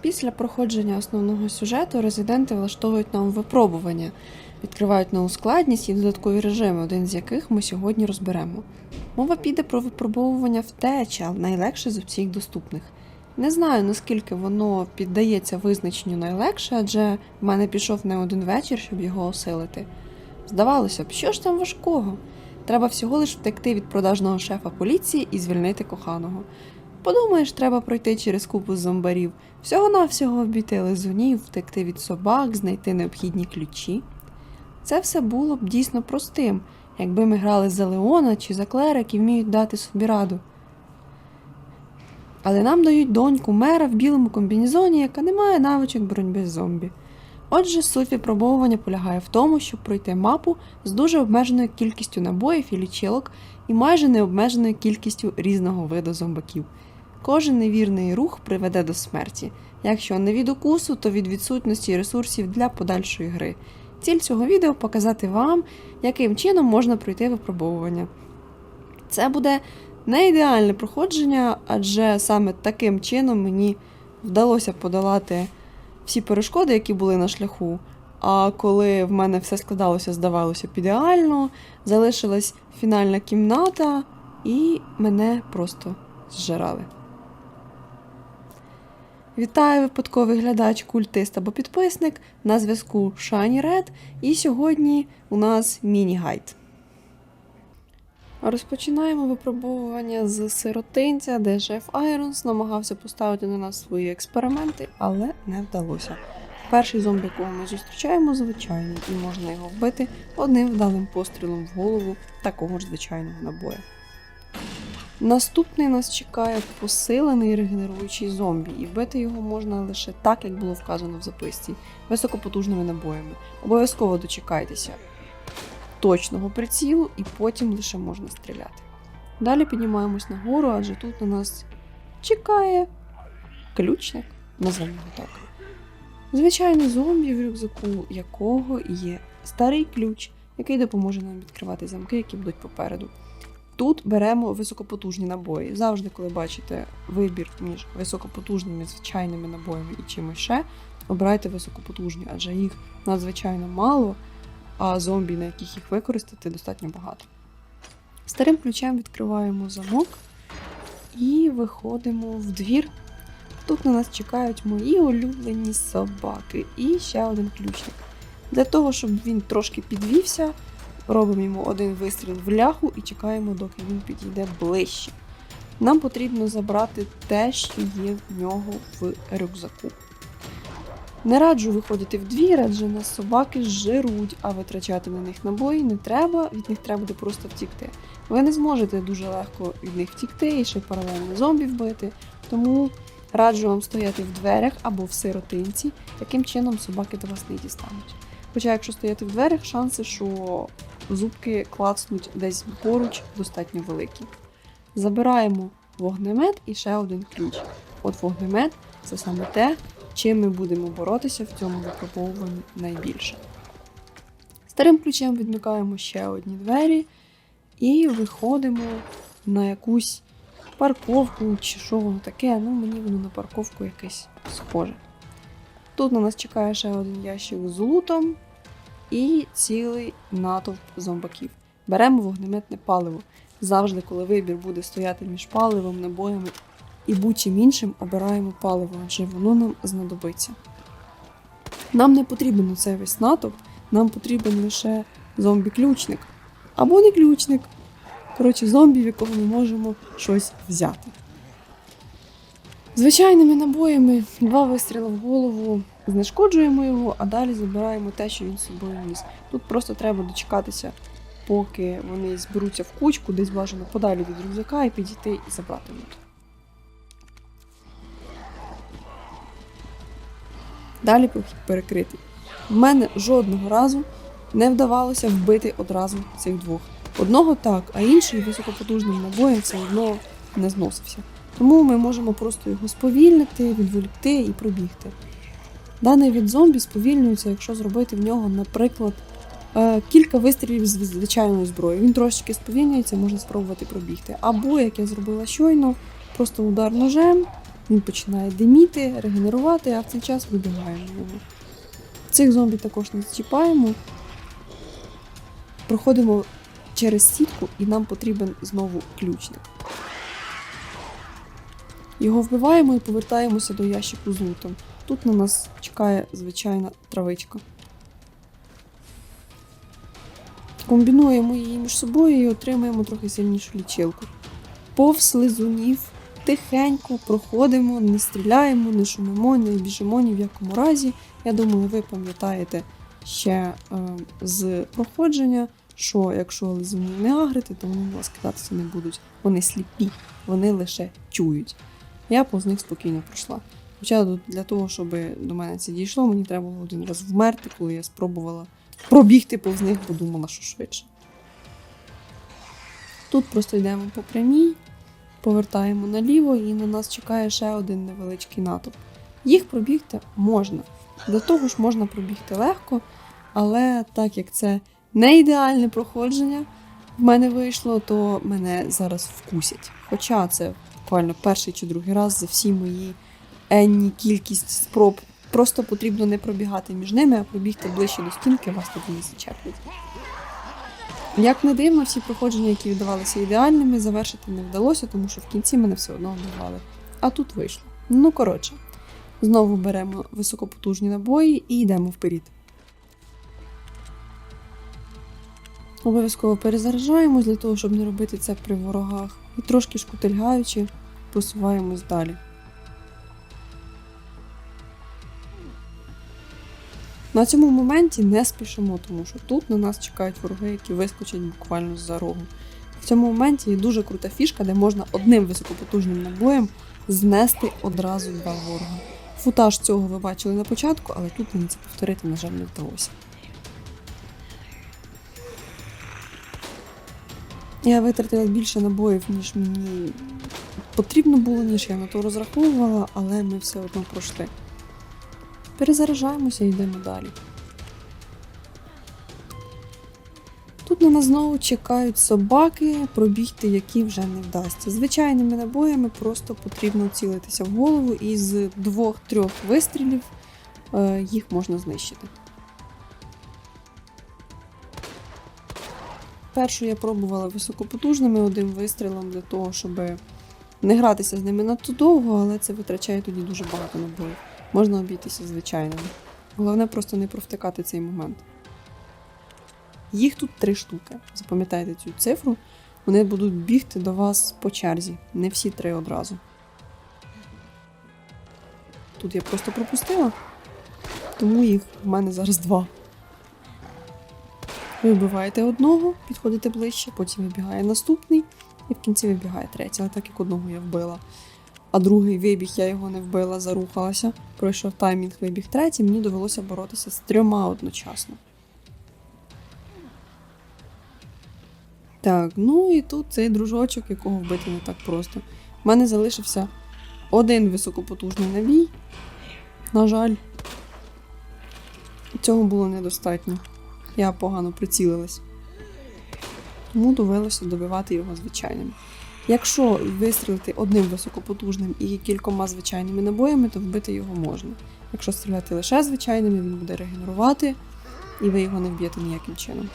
Після проходження основного сюжету резиденти влаштовують нам випробування, відкривають нову складність і додаткові режими, один з яких ми сьогодні розберемо. Мова піде про випробовування втечі, але найлегше з усіх доступних. Не знаю, наскільки воно піддається визначенню найлегше, адже в мене пішов не один вечір, щоб його осилити. Здавалося б, що ж там важкого? Треба всього лиш втекти від продажного шефа поліції і звільнити коханого. Подумаєш, треба пройти через купу зомбарів, всього-навсього обійти лизунів, втекти від собак, знайти необхідні ключі. Це все було б дійсно простим, якби ми грали за Леона чи за Клера, які вміють дати собі раду. Але нам дають доньку мера в білому комбінезоні, яка не має навичок боротьби з зомбі. Отже, суть випробовування полягає в тому, щоб пройти мапу з дуже обмеженою кількістю набоїв і лічилок і майже необмеженою кількістю різного виду зомбаків. Кожен невірний рух приведе до смерті. Якщо не від укусу, то від відсутності ресурсів для подальшої гри. Ціль цього відео показати вам, яким чином можна пройти випробовування. Це буде не ідеальне проходження, адже саме таким чином мені вдалося подолати всі перешкоди, які були на шляху. А коли в мене все складалося, здавалося б ідеально, залишилась фінальна кімната, і мене просто зжирали. Вітаю, випадковий глядач, культист або підписник. На зв'язку Shiny Red, і сьогодні у нас міні-гайд. Розпочинаємо випробовування з сиротинця, де шеф Айронс намагався поставити на нас свої експерименти, але не вдалося. Перший зомбі, якого ми зустрічаємо, звичайний, і можна його вбити одним вдалим пострілом в голову такого ж звичайного набоя. Наступний нас чекає посилений регенеруючий зомбі, і вбити його можна лише так, як було вказано в записці, високопотужними набоями. Обов'язково дочекайтеся точного прицілу, і потім лише можна стріляти. Далі піднімаємось нагору, адже тут на нас чекає ключник, назвемо його так. Звичайний зомбі, в рюкзаку якого є старий ключ, який допоможе нам відкривати замки, які будуть попереду. Тут беремо високопотужні набої. Завжди, коли бачите вибір між високопотужними звичайними набоями і чимось ще, обирайте високопотужні, адже їх надзвичайно мало, а зомбі, на яких їх використати, достатньо багато. Старим ключем відкриваємо замок і виходимо в двір. Тут на нас чекають мої улюблені собаки і ще один ключник. Для того, щоб він трошки підвівся, робимо йому один вистріл в ляху і чекаємо, доки він підійде ближче. Нам потрібно забрати те, що є в нього в рюкзаку. Не раджу виходити в двір, адже нас собаки жируть, а витрачати на них набої не треба, від них треба буде просто втікти. Ви не зможете дуже легко від них втікти і ще паралельно зомбі вбити, тому раджу вам стояти в дверях або в сиротинці, таким чином собаки до вас не дістануть. Хоча, якщо стояти в дверях, шанси, що зубки клацнуть десь поруч, достатньо великі. Забираємо вогнемет і ще один ключ. От вогнемет це саме те, чим ми будемо боротися в цьому випробовуванні найбільше. Старим ключем відмикаємо ще одні двері і виходимо на якусь парковку чи що воно таке. Ну, мені воно на парковку якесь схоже. Тут на нас чекає ще один ящик з лутом і цілий натовп зомбаків. Беремо вогнеметне паливо. Завжди, коли вибір буде стояти між паливом, набоями і будь-чим іншим, обираємо паливо, адже воно нам знадобиться. Нам не потрібен цей весь натовп, нам потрібен лише зомбі-ключник. Або не ключник. Коротше, зомбі, в якого ми можемо щось взяти. Звичайними набоями два вистріли в голову, знешкоджуємо його, а далі забираємо те, що він з собою ніс. Тут просто треба дочекатися, поки вони зберуться в кучку, десь бажано подалі від рюкзака, і підійти і забрати лут. Далі прохід перекритий. В мене жодного разу не вдавалося вбити одразу цих двох. Одного так, а інший високопотужним набоєм все одно не зносився. Тому ми можемо просто його сповільнити, відволікти і пробігти. Даний від зомбі сповільнюється, якщо зробити в нього, наприклад, е, кілька вистрілів з звичайної зброї. Він трошечки сповільнюється, можна спробувати пробігти. Або, як я зробила щойно, просто удар ножем Він починає диміти, регенерувати, а в цей час вибігаємо його. Цих зомбі також не чіпаємо. Проходимо через сітку, і нам потрібен знову ключник. Його вбиваємо і повертаємося до ящику з лутом. Тут на нас чекає звичайна травичка. Комбінуємо її між собою і отримаємо трохи сильнішу лічилку. Повз лизунів тихенько проходимо, не стріляємо, не шумимо, не біжимо ні в якому разі. Я думаю, ви пам'ятаєте ще е, з проходження, що якщо лизунів не агрити, то вони вас кидатися не будуть. Вони сліпі, вони лише чують. Я повз них спокійно пройшла. Хоча для того, щоб до мене це дійшло, мені треба було один раз вмерти, коли я спробувала пробігти повз них, бо думала, що швидше. Тут просто йдемо по прямій, повертаємо наліво і на нас чекає ще один невеличкий натовп. Їх пробігти можна. До того ж можна пробігти легко, але так як це не ідеальне проходження в мене вийшло, то мене зараз вкусять. Хоча це буквально перший чи другий раз за всі мої енні кількість спроб. Просто потрібно не пробігати між ними, а пробігти ближче до стінки, вас тоді не зачеплять. Як не дивно, всі проходження, які віддавалися ідеальними, завершити не вдалося, тому що в кінці мене все одно вбивали. А тут вийшло. Ну, коротше, знову беремо високопотужні набої і йдемо вперед. Обов'язково перезаряджаємось для того, щоб не робити це при ворогах. І трошки шкутильгаючи, просуваємось далі. На цьому моменті не спішимо, тому що тут на нас чекають вороги, які вискочать буквально з-за рогу. В цьому моменті є дуже крута фішка, де можна одним високопотужним набоєм знести одразу два ворога. Футаж цього ви бачили на початку, але тут мені це повторити, на жаль, не вдалося. Я витратила більше набоїв, ніж мені потрібно було, ніж я на то розраховувала, але ми все одно пройшли. Перезаражаємося і йдемо далі. Тут на нас знову чекають собаки, пробігти, які вже не вдасться. Звичайними набоями просто потрібно цілитися в голову, і з двох-трьох вистрілів е, їх можна знищити. Першу я пробувала високопотужними одним вистрілом для того, щоб не гратися з ними надто довго, але це витрачає тоді дуже багато набоїв. Можна обійтися звичайними. Головне просто не провтикати цей момент. Їх тут три штуки. Запам'ятайте цю цифру. Вони будуть бігти до вас по черзі, не всі три одразу. Тут я просто пропустила, тому їх в мене зараз два. Ви вбиваєте одного, підходите ближче, потім вибігає наступний, і в кінці вибігає третій. Але так як одного я вбила, а другий вибіг, я його не вбила, зарухалася. Пройшов таймінг, вибіг третій, мені довелося боротися з трьома одночасно. Так, ну і тут цей дружочок, якого вбити не так просто. У мене залишився один високопотужний набій. На жаль, цього було недостатньо. Я погано прицілилась. Тому довелося добивати його звичайним. Якщо вистрілити одним високопотужним і кількома звичайними набоями, то вбити його можна. Якщо стріляти лише звичайними, він буде регенерувати, і ви його не вб'єте ніяким чином.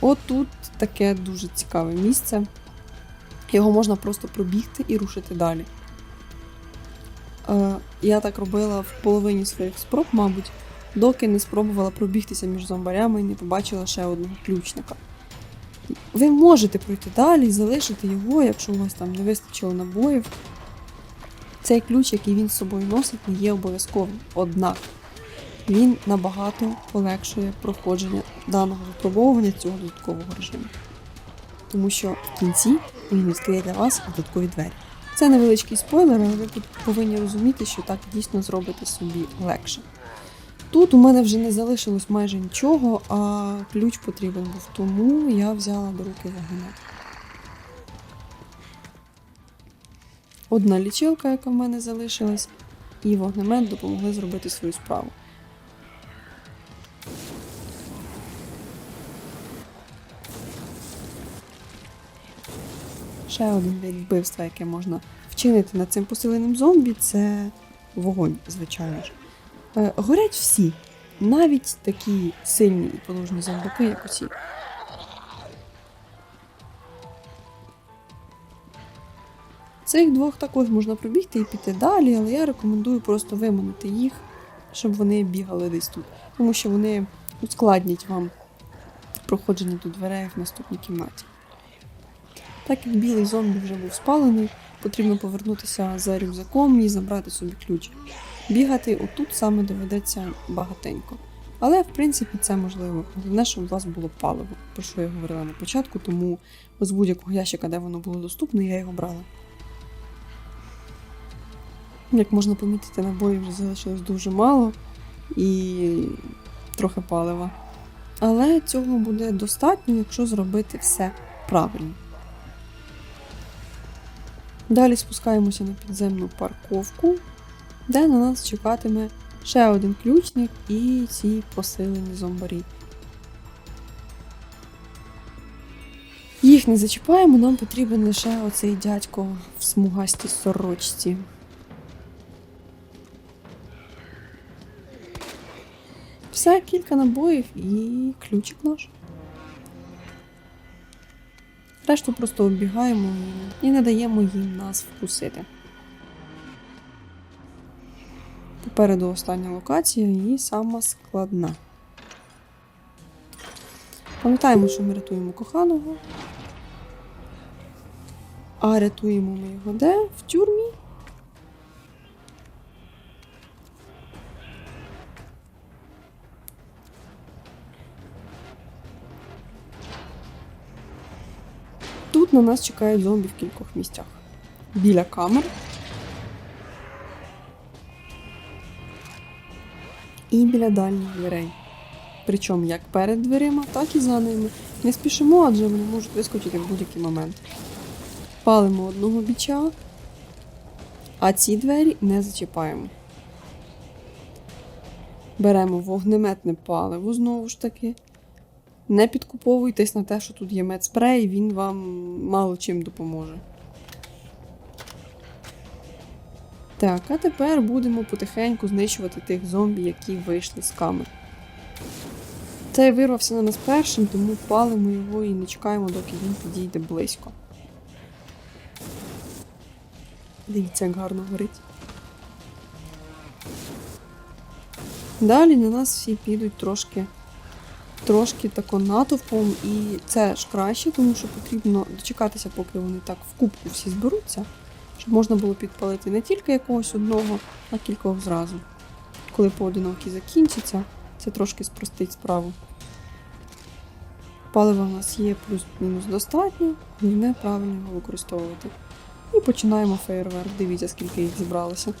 От тут таке дуже цікаве місце. Його можна просто пробігти і рушити далі. Е, я так робила в половині своїх спроб, мабуть, доки не спробувала пробігтися між зомбарями і не побачила ще одного ключника. Ви можете пройти далі і залишити його, якщо у вас там не вистачило набоїв. Цей ключ, який він з собою носить, не є обов'язковим. Однак він набагато полегшує проходження даного випробовування цього додаткового режиму. Тому що в кінці він відкриє для вас додаткові двері. Це невеличкий спойлер, але ви повинні розуміти, що так дійсно зробите собі легше. Тут у мене вже не залишилось майже нічого, а ключ потрібен був, тому я взяла до руки вагонет. Одна лічилка, яка в мене залишилась, і вогнемет допомогли зробити свою справу. Ще один вид вбивства, яке можна вчинити над цим посиленим зомбі, це вогонь, звичайно ж. Е, горять всі, навіть такі сильні і потужні зомбаки, як оці. Цих двох також можна пробігти і піти далі, але я рекомендую просто виманити їх, щоб вони бігали десь тут. Тому що вони ускладнять вам проходження до дверей в наступній кімнаті. Так як білий зомбі вже був спалений, потрібно повернутися за рюкзаком і забрати собі ключ. Бігати отут саме доведеться багатенько. Але в принципі це можливо. Головне, щоб у вас було паливо, про що я говорила на початку, тому з будь-якого ящика, де воно було доступне, я його брала. Як можна помітити, набоїв вже залишилось дуже мало і трохи палива. Але цього буде достатньо, якщо зробити все правильно. Далі спускаємося на підземну парковку, де на нас чекатиме ще один ключник і ці посилені зомбарі. Їх не зачіпаємо, нам потрібен лише оцей дядько в смугастій сорочці. Все, кілька набоїв і ключик наш. Решту просто оббігаємо і не даємо їм нас вкусити. Попереду остання локація і сама складна. Пам'ятаємо, що ми рятуємо коханого. А рятуємо ми його де? В тюрмі. Тут на нас чекають зомбі в кількох місцях. Біля камер. І біля дальніх дверей. Причому як перед дверима, так і за ними. Не спішимо, адже вони можуть вискочити в будь-який момент. Палимо одного біча, а ці двері не зачіпаємо. Беремо вогнеметне паливо знову ж таки. Не підкуповуйтесь на те, що тут є медспрей, він вам мало чим допоможе. Так, а тепер будемо потихеньку знищувати тих зомбі, які вийшли з камер. Цей вирвався на нас першим, тому палимо його і не чекаємо, доки він підійде близько. Дивіться, як гарно горить. Далі на нас всі підуть трошки трошки тако натовпом, і це ж краще, тому що потрібно дочекатися, поки вони так в кубку всі зберуться, щоб можна було підпалити не тільки якогось одного, а кількох зразу. Коли поодинокі закінчаться, це трошки спростить справу. Палива в нас є плюс-мінус достатньо, головне правильно його використовувати. І починаємо фейерверк. Дивіться, скільки їх зібралося.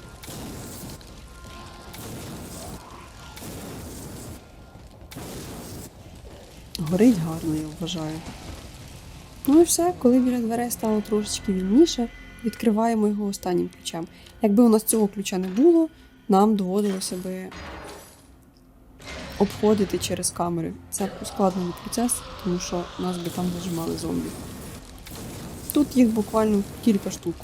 Горить гарно, я вважаю. Ну і все, коли біля дверей стало трошечки вільніше, відкриваємо його останнім ключем. Якби у нас цього ключа не було, нам доводилося би обходити через камери. Це ускладнений процес, тому що нас би там зажимали зомбі. Тут їх буквально кілька штук.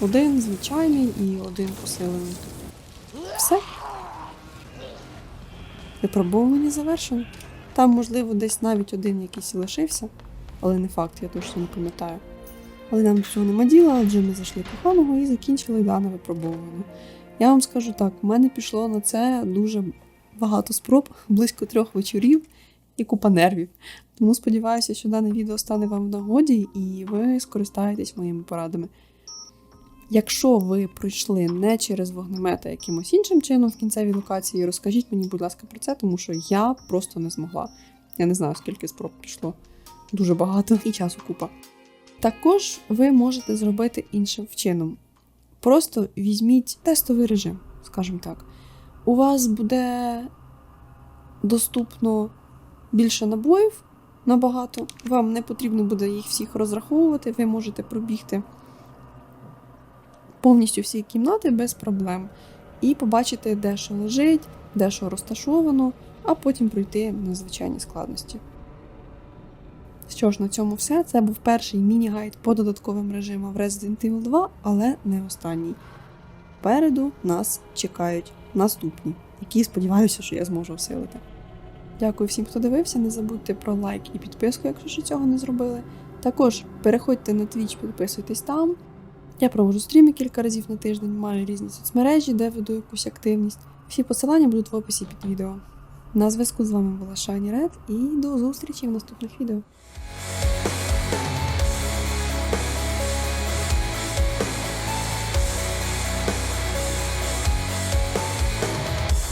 Один звичайний і один посилений. Все. Випробовування завершено. Там, можливо, десь навіть один якийсь лишився, але не факт, я точно не пам'ятаю. Але нам цього нема діла, адже ми зайшли коханого і закінчили дане випробовування. Я вам скажу так, у мене пішло на це дуже багато спроб, близько трьох вечорів і купа нервів. Тому сподіваюся, що дане відео стане вам в нагоді і ви скористаєтесь моїми порадами. Якщо ви пройшли не через вогнемет, а якимось іншим чином в кінцевій локації, розкажіть мені, будь ласка, про це, тому що я просто не змогла. Я не знаю, скільки спроб пішло. Дуже багато і часу купа. Також ви можете зробити іншим чином. Просто візьміть тестовий режим, скажімо так. У вас буде доступно більше набоїв набагато. Вам не потрібно буде їх всіх розраховувати, ви можете пробігти повністю всі кімнати без проблем. І побачити, де що лежить, де що розташовано, а потім пройти на звичайні складності. Що ж, на цьому все. Це був перший міні-гайд по додатковим режимам в Resident Evil 2, але не останній. Попереду нас чекають наступні, які сподіваюся, що я зможу осилити. Дякую всім, хто дивився. Не забудьте про лайк і підписку, якщо ще цього не зробили. Також переходьте на Twitch, підписуйтесь там. Я проводжу стріми кілька разів на тиждень, маю різні соцмережі, де веду якусь активність. Всі посилання будуть в описі під відео. На зв'язку з вами була Шані Ред і до зустрічі в наступних відео.